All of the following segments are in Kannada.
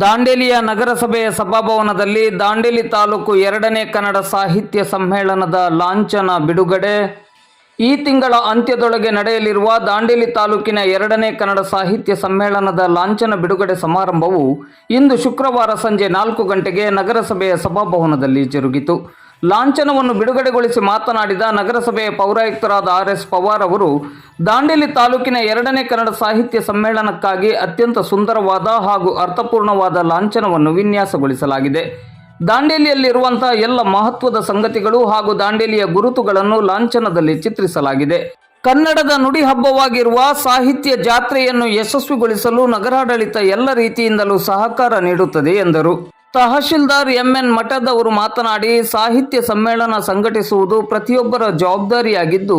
ದಾಂಡೇಲಿಯ ನಗರಸಭೆಯ ಸಭಾಭವನದಲ್ಲಿ ದಾಂಡೇಲಿ ತಾಲೂಕು ಎರಡನೇ ಕನ್ನಡ ಸಾಹಿತ್ಯ ಸಮ್ಮೇಳನದ ಲಾಂಛನ ಬಿಡುಗಡೆ. ಈ ತಿಂಗಳ ಅಂತ್ಯದೊಳಗೆ ನಡೆಯಲಿರುವ ದಾಂಡೇಲಿ ತಾಲೂಕಿನ ಎರಡನೇ ಕನ್ನಡ ಸಾಹಿತ್ಯ ಸಮ್ಮೇಳನದ ಲಾಂಛನ ಬಿಡುಗಡೆ ಸಮಾರಂಭವು ಇಂದು ಶುಕ್ರವಾರ ಸಂಜೆ ನಾಲ್ಕು ಗಂಟೆಗೆ ನಗರಸಭೆಯ ಸಭಾಭವನದಲ್ಲಿ ಜರುಗಿತು. ಲಾಂಛನವನ್ನು ಬಿಡುಗಡೆಗೊಳಿಸಿ ಮಾತನಾಡಿದ ನಗರಸಭೆಯ ಪೌರಾಯುಕ್ತರಾದ ಆರ್ ಎಸ್ ಪವಾರ್ ಅವರು, ದಾಂಡೇಲಿ ತಾಲೂಕಿನ ಎರಡನೇ ಕನ್ನಡ ಸಾಹಿತ್ಯ ಸಮ್ಮೇಳನಕ್ಕಾಗಿ ಅತ್ಯಂತ ಸುಂದರವಾದ ಹಾಗೂ ಅರ್ಥಪೂರ್ಣವಾದ ಲಾಂಛನವನ್ನು ವಿನ್ಯಾಸಗೊಳಿಸಲಾಗಿದೆ. ದಾಂಡೇಲಿಯಲ್ಲಿರುವಂತಹ ಎಲ್ಲ ಮಹತ್ವದ ಸಂಗತಿಗಳು ಹಾಗೂ ದಾಂಡೇಲಿಯ ಗುರುತುಗಳನ್ನು ಲಾಂಛನದಲ್ಲಿ ಚಿತ್ರಿಸಲಾಗಿದೆ. ಕನ್ನಡದ ನುಡಿ ಹಬ್ಬವಾಗಿರುವ ಸಾಹಿತ್ಯ ಜಾತ್ರೆಯನ್ನು ಯಶಸ್ವಿಗೊಳಿಸಲು ನಗರಾಡಳಿತ ಎಲ್ಲ ರೀತಿಯಿಂದಲೂ ಸಹಕಾರ ನೀಡುತ್ತದೆ ಎಂದರು. ತಹಶೀಲ್ದಾರ್ ಎಂಎನ್ ಮಠದ್ ಅವರು ಮಾತನಾಡಿ, ಸಾಹಿತ್ಯ ಸಮ್ಮೇಳನ ಸಂಘಟಿಸುವುದು ಪ್ರತಿಯೊಬ್ಬರ ಜವಾಬ್ದಾರಿಯಾಗಿದ್ದು,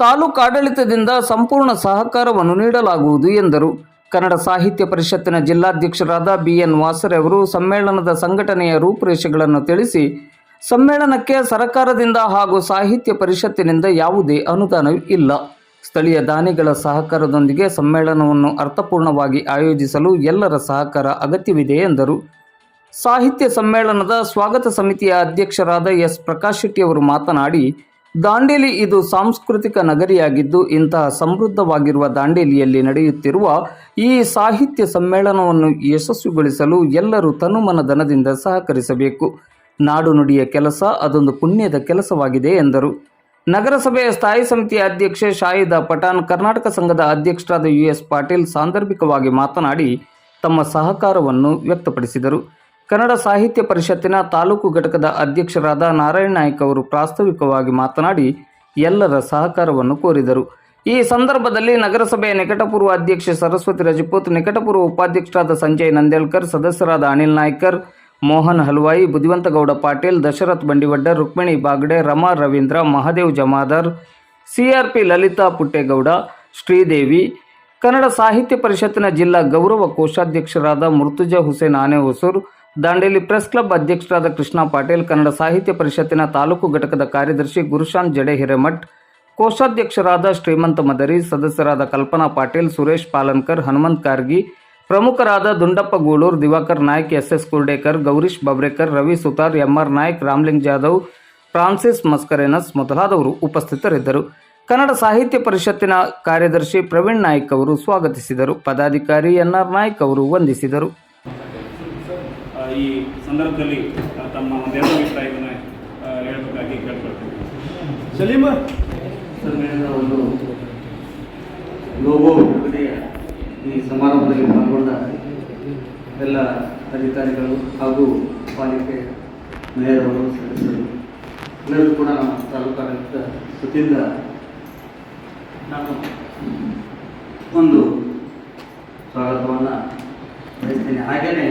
ತಾಲೂಕು ಆಡಳಿತದಿಂದ ಸಂಪೂರ್ಣ ಸಹಕಾರವನ್ನು ನೀಡಲಾಗುವುದು ಎಂದರು. ಕನ್ನಡ ಸಾಹಿತ್ಯ ಪರಿಷತ್ತಿನ ಜಿಲ್ಲಾಧ್ಯಕ್ಷರಾದ ಬಿಎನ್ ವಾಸರೆ ಅವರು ಸಮ್ಮೇಳನದ ಸಂಘಟನೆಯ ರೂಪುರೇಷೆಗಳನ್ನು ತಿಳಿಸಿ, ಸಮ್ಮೇಳನಕ್ಕೆ ಸರ್ಕಾರದಿಂದ ಹಾಗೂ ಸಾಹಿತ್ಯ ಪರಿಷತ್ತಿನಿಂದ ಯಾವುದೇ ಅನುದಾನ ಇಲ್ಲ. ಸ್ಥಳೀಯ ದಾನಿಗಳ ಸಹಕಾರದೊಂದಿಗೆ ಸಮ್ಮೇಳನವನ್ನು ಅರ್ಥಪೂರ್ಣವಾಗಿ ಆಯೋಜಿಸಲು ಎಲ್ಲರ ಸಹಕಾರ ಅಗತ್ಯವಿದೆ ಎಂದರು. ಸಾಹಿತ್ಯ ಸಮ್ಮೇಳನದ ಸ್ವಾಗತ ಸಮಿತಿಯ ಅಧ್ಯಕ್ಷರಾದ ಎಸ್ ಪ್ರಕಾಶ್ ಶೆಟ್ಟಿಯವರು ಮಾತನಾಡಿ, ದಾಂಡೇಲಿ ಇದು ಸಾಂಸ್ಕೃತಿಕ ನಗರಿಯಾಗಿದ್ದು, ಇಂತಹ ಸಮೃದ್ಧವಾಗಿರುವ ದಾಂಡೇಲಿಯಲ್ಲಿ ನಡೆಯುತ್ತಿರುವ ಈ ಸಾಹಿತ್ಯ ಸಮ್ಮೇಳನವನ್ನು ಯಶಸ್ವಿಗೊಳಿಸಲು ಎಲ್ಲರೂ ತನುಮನಧನದಿಂದ ಸಹಕರಿಸಬೇಕು. ನಾಡು ನುಡಿಯ ಕೆಲಸ ಅದೊಂದು ಪುಣ್ಯದ ಕೆಲಸವಾಗಿದೆ ಎಂದರು. ನಗರಸಭೆಯ ಸ್ಥಾಯಿ ಸಮಿತಿಯ ಅಧ್ಯಕ್ಷೆ ಶಾಹಿದಾ ಪಠಾಣ್, ಕರ್ನಾಟಕ ಸಂಘದ ಅಧ್ಯಕ್ಷರಾದ ಯು ಎಸ್ ಪಾಟೀಲ್ ಸಾಂದರ್ಭಿಕವಾಗಿ ಮಾತನಾಡಿ, ತಮ್ಮ ಸಹಕಾರವನ್ನು ವ್ಯಕ್ತಪಡಿಸಿದರು. ಕನ್ನಡ ಸಾಹಿತ್ಯ ಪರಿಷತ್ತಿನ ತಾಲೂಕು ಘಟಕದ ಅಧ್ಯಕ್ಷರಾದ ನಾರಾಯಣ ನಾಯ್ಕ ಅವರು ಪ್ರಾಸ್ತಾವಿಕವಾಗಿ ಮಾತನಾಡಿ ಎಲ್ಲರ ಸಹಕಾರವನ್ನು ಕೋರಿದರು. ಈ ಸಂದರ್ಭದಲ್ಲಿ ನಗರಸಭೆಯ ನಿಕಟಪೂರ್ವ ಅಧ್ಯಕ್ಷೆ ಸರಸ್ವತಿ ರಜಪೂತ್, ನಿಕಟಪೂರ್ವ ಉಪಾಧ್ಯಕ್ಷರಾದ ಸಂಜಯ್ ನಂದೇಲ್ಕರ್, ಸದಸ್ಯರಾದ ಅನಿಲ್ ನಾಯ್ಕರ್, ಮೋಹನ್ ಹಲ್ವಾಯಿ, ಬುದ್ಧಿವಂತಗೌಡ ಪಾಟೀಲ್, ದಶರಥ್ ಬಂಡಿವಡ್ಡ ರುಕ್ಮಿಣಿ ಬಾಗ್ಡೆ, ರಮಾ ರವೀಂದ್ರ, ಮಹಾದೇವ್ ಜಮಾದರ್, ಸಿಆರ್ಪಿ ಲಲಿತಾ ಪುಟ್ಟೇಗೌಡ, ಶ್ರೀದೇವಿ, ಕನ್ನಡ ಸಾಹಿತ್ಯ ಪರಿಷತ್ತಿನ ಜಿಲ್ಲಾ ಗೌರವ ಕೋಶಾಧ್ಯಕ್ಷರಾದ ಮುರ್ತುಜಾ ಹುಸೇನ್ ಆನೆ ಹೊಸೂರು ದಾಂಡೇಲಿ ಪ್ರೆಸ್ ಕ್ಲಬ್ ಅಧ್ಯಕ್ಷರಾದ ಕೃಷ್ಣ ಪಾಟೀಲ್, ಕನ್ನಡ ಸಾಹಿತ್ಯ ಪರಿಷತ್ತಿನ ತಾಲೂಕು ಘಟಕದ ಕಾರ್ಯದರ್ಶಿ ಗುರುಶಾಂತ್ ಜಡೆ ಹಿರೇಮಠ್ ಕೋಶಾಧ್ಯಕ್ಷರಾದ ಶ್ರೀಮಂತ ಮದರಿ, ಸದಸ್ಯರಾದ ಕಲ್ಪನಾ ಪಾಟೀಲ್, ಸುರೇಶ್ ಪಾಲನ್ಕರ್, ಹನುಮಂತ್ ಕಾರ್ಗಿ ಪ್ರಮುಖರಾದ Dundappa Gulur, Diwakar Naik S S Kurdekar, Gaurish Babrekar, Ravi Sutar, MR Naik, Ramling Jadhav, Francis Mascarenhas ಮೊದಲಾದವರು ಉಪಸ್ಥಿತರಿದ್ದರು. ಕನ್ನಡ ಸಾಹಿತ್ಯ ಪರಿಷತ್ತಿನ ಕಾರ್ಯದರ್ಶಿ ಪ್ರವೀಣ್ ನಾಯ್ಕ್ ಅವರು ಸ್ವಾಗತಿಸಿದರು. ಪದಾಧಿಕಾರಿ ಎನ್ಆರ್ ನಾಯ್ಕ್ ಅವರು ವಂದಿಸಿದರು. ಸಂದರ್ಭದಲ್ಲಿ ತಮ್ಮ ಒಂದೆರಡು ಅಭಿಪ್ರಾಯವನ್ನು ಹೇಳಬೇಕಾಗಿ ಕೇಳ್ಕೊಳ್ತೀನಿ ಸಲೀಮ? ಸಮ್ಮೇಳನದ ಒಂದು ಲೋಗೋ ಬಿಡುಗಡೆಯ ಈ ಸಮಾರಂಭದಲ್ಲಿ ಪಾಲ್ಗೊಂಡ ಎಲ್ಲ ಅಧಿಕಾರಿಗಳು ಹಾಗೂ ಪಾಲಿಕೆ ಮೇಯರ್ ಅವರು ಸದಸ್ಯರು ಎಲ್ಲರೂ ಕೂಡ ನಮ್ಮ ತಾಲೂಕಾಡಳಿತ ಸುತ್ತಿಂದ ನಾನು ಒಂದು ಸ್ವಾಗತವನ್ನು ಬಯಸ್ತೇನೆ ಹಾಗೆಯೇ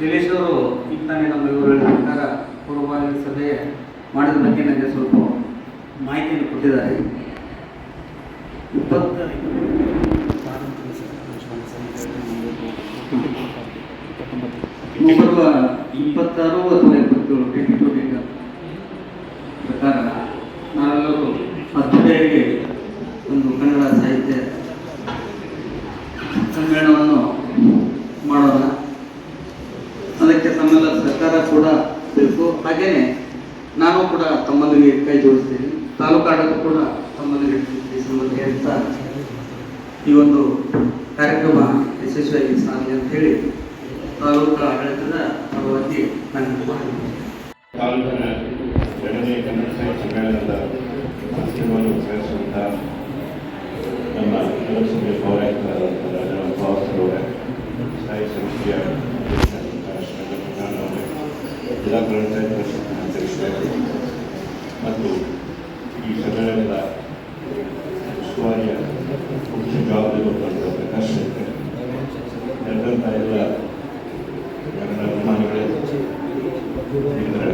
ಶೈಲೇಶ್ವರು ಈಗ ತಾನೇ ನಮ್ಮ ಇವರು ಹೇಳಿದ ಪ್ರಕಾರ ಪೂರ್ವಭಾವಿ ಸಭೆ ಮಾಡಿದ ಬಗ್ಗೆ ನನಗೆ ಸ್ವಲ್ಪ ಮಾಹಿತಿಯನ್ನು ಕೊಟ್ಟಿದ್ದಾರೆ. ಇಪ್ಪತ್ತ ಇಪ್ಪತ್ತಾರು ಅಥವಾ ಇಪ್ಪತ್ತೇಳು ಟ್ವೆಂಟಿ ಟ್ವೆಂಟಿ ಪ್ರಕಾರ ನಾವೆಲ್ಲರೂ ಅದ್ದೂರಿಯಾಗಿ ಒಂದು ಕನ್ನಡ ಸಾಹಿತ್ಯ ಸಮ್ಮೇಳನವನ್ನು ಮಾಡೋಣ ಅದಕ್ಕೆ ತಮ್ಮೆಲ್ಲ ಸರ್ಕಾರ ಕೂಡ ಬೇಕು ಹಾಗೆಯೇ ನಾನು ಕೂಡ ತಮ್ಮಲ್ಲಿಗೆ ಕೈ ಜೋಡಿಸ್ತೀನಿ ತಾಲೂಕಾಡಳಿತ ಕೂಡ ತಮ್ಮಲ್ಲಿಗೆ ಈ ಸಂಬಂಧ ಹೇಳ್ತಾ ಈ ಒಂದು ಕಾರ್ಯಕ್ರಮ ಯಶಸ್ವಿಯಾಗಿ ಸಾಧನೆ ಅಂತ ಹೇಳಿ ತಾಲೂಕು ಆಡಳಿತದ ಪರವಾಗಿ ನಾನು ತಾಲೂಕಿನ ಕನ್ನಡ ನಮ್ಮ ಜಿಲ್ಲಾ ಪಂಚಾಯತ್ ಮತ್ತು ಈ ಸಮ್ಮೇಳನದ ಉಸ್ತುವಾರಿಯ ಮುಖ್ಯ ಜವಾಬ್ದಾರಿ ಹೊತ್ತಂಥ ಪ್ರಕಾಶ್ ನಡೆದಂಥ ಎಲ್ಲ ನನ್ನ ಅಭಿಮಾನಿಗಳೇ ಸ್ನೇಹಿತರೆ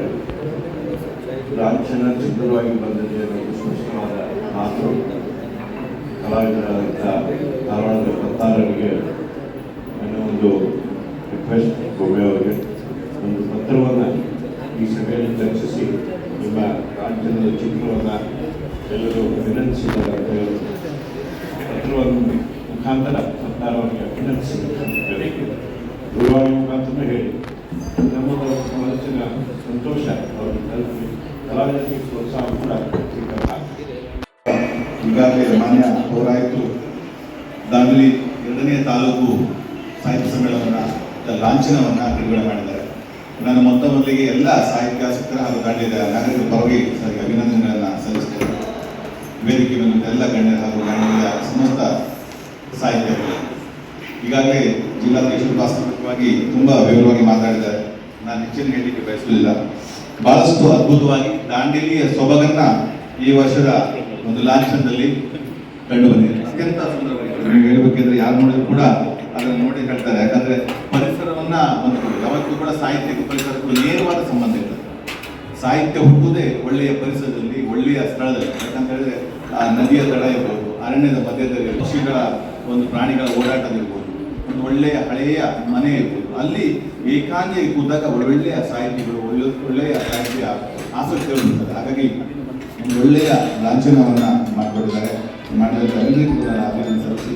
ಲಾಂಛನ ಸುಂದರವಾಗಿ ಬಂದಿದೆ ಅನ್ನೋದು ಸ್ಪಷ್ಟವಾದ ಮಾತು ಕಲಾವಿದರಾದಂಥ ಧಾರವಾಡದ ಪತ್ತಾರರಿಗೆ ನನ್ನ ಒಂದು ರಿಕ್ವೆಸ್ಟ್ ಗೋಬೆ ಅವರಿಗೆ ಒಂದು ಪತ್ರವನ್ನು ಈ ಸಭೆಯಲ್ಲಿ ಚರ್ಚಿಸಿ ನಿಮ್ಮ ಲಾಂಛನದ ಚಿತ್ರವನ್ನು ಎಲ್ಲರೂ ವಿನಂತಿಸಿದ್ದಾರೆ ಹೇಳಿ ಪತ್ರವನ್ನು ಮುಖಾಂತರ ಪತ್ತಾರವರಿಗೆ ಅಭಿನಂದಿಸಬೇಕು ಅಂತ ಹೇಳಿ ದೂರವಾಣಿ ಮುಖಾಂತರ ಹೇಳಿ. ನಮ್ಮದು ಮನಸ್ಸಿನ ಸಂತೋಷ ಅವರಿಗೆ ತಲುಪಿ ಕಲಾವಿದರಿಗೆ ಪ್ರೋತ್ಸಾಹ ಕೂಡ ಈಗಾಗಲೇ ಮಾನ್ಯ ಹೋರಾಯಿತು ದಾಂಗಲಿ ಎರಡನೇ ತಾಲೂಕು ಸಾಹಿತ್ಯ ಸಮ್ಮೇಳನವನ್ನು, ಲಾಂಛನವನ್ನು ಬಿಡುಗಡೆ ಮಾಡಿದ್ದಾರೆ. ನಾನು ಮೊತ್ತ ಮೊದಲಿಗೆ ಎಲ್ಲ ಸಾಹಿತ್ಯಾಸಕ್ತರ ಹಾಗೂ ಗಣ್ಯರ ನಾಗರಿಕರ ಪರವಾಗಿ ಸರಿಗೆ ಅಭಿನಂದನೆಗಳನ್ನು ಸಲ್ಲಿಸ್ತೇನೆ. ವೇದಿಕೆ ಮೇಲೆ ಎಲ್ಲ ಗಣ್ಯರ ಹಾಗೂ ಗಣ್ಯರ ಸಮಸ್ತ ಸಾಹಿತ್ಯಗಳು ಈಗಾಗಲೇ ಜಿಲ್ಲಾಧ್ಯಕ್ಷರು ವಾಸ್ತವಿಕವಾಗಿ ತುಂಬ ವಿವರವಾಗಿ ಮಾತಾಡಿದ್ದಾರೆ. ನಾನು ಹೆಚ್ಚಿನ ಹೇಳಲಿಕ್ಕೆ ಬಯಸಲಿಲ್ಲ ಬಹಳಷ್ಟು ಅದ್ಭುತವಾಗಿ ದಾಂಡೇಲಿಯ ಸೊಬಗನ್ನ ಈ ವರ್ಷದ ಒಂದು ಲಾಂಛನದಲ್ಲಿ ಕಂಡು ಬಂದಿದೆ. ಅತ್ಯಂತ ಸುಂದರವಾಗಿ ಹೇಳ್ಬೇಕಿದ್ರೆ ಯಾರು ನೋಡಿದ್ರು ಕೂಡ ಅದನ್ನು ನೋಡಿ ಹೇಳ್ತಾರೆ. ಯಾಕಂದ್ರೆ ಪರಿಸರವನ್ನ ಒಂದು ಯಾವತ್ತೂ ಕೂಡ ಸಾಹಿತ್ಯಕ್ಕೂ ಪರಿಸರಕ್ಕೂ ನೇರವಾದ ಸಂಬಂಧ ಇರ್ತದೆ ಸಾಹಿತ್ಯ ಹುಟ್ಟುವುದೇ ಒಳ್ಳೆಯ ಪರಿಸರದಲ್ಲಿ, ಒಳ್ಳೆಯ ಸ್ಥಳದಲ್ಲಿ. ಯಾಕಂತ ಹೇಳಿದ್ರೆ ಆ ನದಿಯ ತಡ ಇರ್ಬೋದು, ಅರಣ್ಯದ ಮಧ್ಯದಲ್ಲಿ ಪಕ್ಷಿಗಳ ಒಂದು ಪ್ರಾಣಿಗಳ ಓಡಾಟದಿರ್ಬೋದು ಒಂದು ಒಳ್ಳೆಯ ಹಳೆಯ ಮನೆ ಇರ್ಬೋದು. ಅಲ್ಲಿ ಏಕಾಂಗಿ ಕೂತಾಗ ಒಳ್ಳೊಳ್ಳೆಯ ಸಾಹಿತಿಗಳು, ಒಳ್ಳೆ, ಒಳ್ಳೆಯ ಸಾಹಿತ್ಯ ಆಸಕ್ತಿಗಳು ಇರ್ತದೆ ಹಾಗಾಗಿ ಒಂದು ಒಳ್ಳೆಯ ಲಾಂಛನವನ್ನು ಮಾಡಿಕೊಟ್ಟಿದ್ದಾರೆ ಮಾಡಿದ ಎಲ್ಲರಿಗೂ ಕೂಡ ಅಭಿನಂದಿಸಿ